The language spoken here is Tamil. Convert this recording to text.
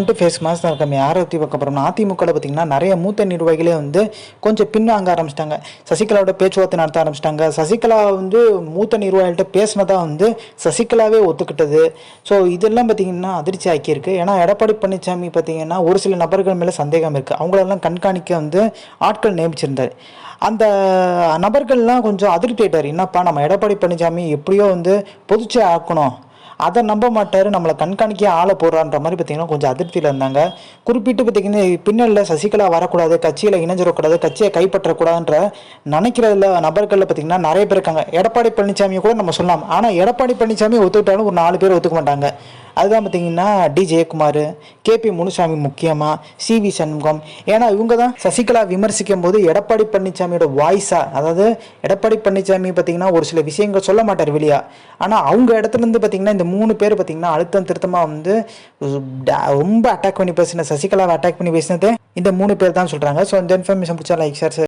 வந்துட்டு ஃபேஸ் மாஸ் தான் இருக்காம. யாரை பற்றி பார்க்க போகிறோம்னா அதிமுகவில் பார்த்தீங்கன்னா நிறைய மூத்த நிர்வாகிகளே வந்து கொஞ்சம் பின்வாங்க ஆரம்பிச்சிட்டாங்க. சசிகலாவோட பேச்சுவார்த்தை நடத்த ஆரம்பிச்சிட்டாங்க. சசிகலா வந்து மூத்த நிர்வாகிகள்கிட்ட பேசினதாக வந்து சசிகலாவே ஒத்துக்கிட்டது. ஸோ இதெல்லாம் பார்த்தீங்கன்னா அதிர்ச்சி ஆக்கியிருக்கு. ஏன்னா எடப்பாடி பழனிசாமி பார்த்தீங்கன்னா ஒரு சில நபர்கள் மேலே சந்தேகம் இருக்குது அவங்களெல்லாம் கண்காணிக்க வந்து ஆட்கள் நியமிச்சிருந்தார். அந்த நபர்கள்லாம் கொஞ்சம் அதிருப்தி ஆகிட்டார் என்னப்பா நம்ம எடப்பாடி பழனிசாமி எப்படியோ வந்து பொதுச்சே ஆக்கணும். அதை நம்ப மாட்டார் நம்மளை கண்காணிக்க ஆளை போடுறான்ற மாதிரி பார்த்தீங்கன்னா கொஞ்சம் அதிருப்தியில் இருந்தாங்க. குறிப்பிட்டு பார்த்தீங்கன்னா பின்னல்ல சசிகலா வரக்கூடாது கட்சியில் இணைஞ்சிடக்கூடாது கட்சியை கைப்பற்றக்கூடாதுன்ற நினைக்கிறதுல நபர்களில் பார்த்தீங்கன்னா நிறைய பேர் இருக்காங்க. எடப்பாடி பழனிசாமியை கூட நம்ம சொல்லலாம். ஆனால் எடப்பாடி பழனிசாமி ஒத்துக்கிட்டாலும் ஒரு நாலு பேர் ஒத்துக்க மாட்டாங்க. அதுதான் பார்த்தீங்கன்னா டி ஜெயக்குமார் கேபி முனுசாமி முக்கியமாக சி வி சண்முகம். ஏன்னா இவங்க தான் சசிகலா விமர்சிக்கும் போது எடப்பாடி பழனிசாமியோட வாய்ஸாக அதாவது எடப்பாடி பழனிசாமி பார்த்தீங்கன்னா ஒரு சில விஷயங்கள் சொல்ல மாட்டார் வெளியா. ஆனால் அவங்க இடத்துல இருந்து பார்த்தீங்கன்னா இந்த மூணு பேர் பார்த்தீங்கன்னா அழுத்தம் திருத்தமாக வந்து ரொம்ப அட்டாக் பண்ணி பேசின சசிகலாவை அட்டாக் பண்ணி பேசினதே இந்த மூணு பேர் தான் சொல்கிறாங்க ஸோ இந்த இன்ஃபர்மேஷன் பிடிச்சா லைக் சார்